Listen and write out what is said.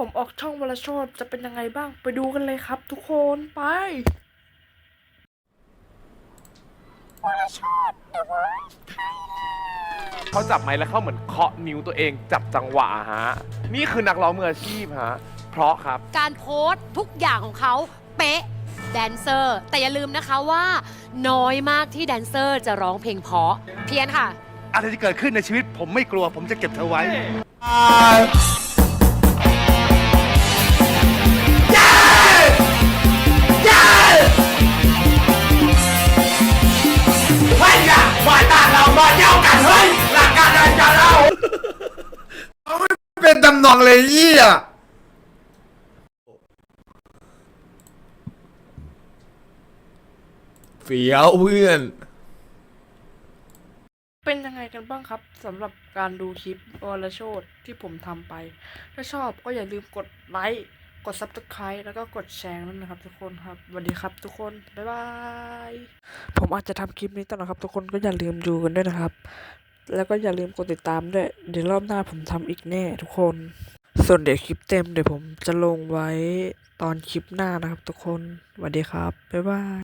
ผมออกช่องวลโชดจะเป็นยังไงบ้างไปดูกันเลยครับ ทุกคนไปเขาจับไม้แล้วเขาเหมือนเคาะนิ้วตัวเองจับจังหวะฮะ นี่คือนักร้องมืออาชีพฮะ เพราะครับ การโพสต์ทุกอย่างของเขาเป๊ะแดนเซอร์ แต่อย่าลืมนะคะว่า น้อยมากที่แดนเซอร์จะร้องเพลงเพราะ เพียนค่ะ อะไรที่เกิดขึ้นในชีวิตผมไม่กลัวผมจะเก็บเธอไว้ นตำนองเลยเยี่ยเฟี้ยวเพื่อน เป็นยังไงกันบ้างครับสำหรับการดูคลิปวลโชดที่ผมทำไป ถ้าชอบก็อย่าลืมกดไลค์กด subscribe แล้วก็กดแชร์ด้วยนะครับทุกคนครับสวัสดีครับทุกคน บ๊ายบาย ผมอาจจะทำคลิปนี้ต่อนะครับ ทุกคนก็อย่าลืมดูกันด้วยนะครับ แล้วก็อย่าลืมกดติดตามด้วย เดี๋ยวรอบหน้าผมทำอีกแน่ทุกคน ส่วนเดี๋ยวคลิปเต็มเดี๋ยวผมจะลงไว้ตอนคลิปหน้านะครับทุกคนสวัสดีครับ บ๊ายบาย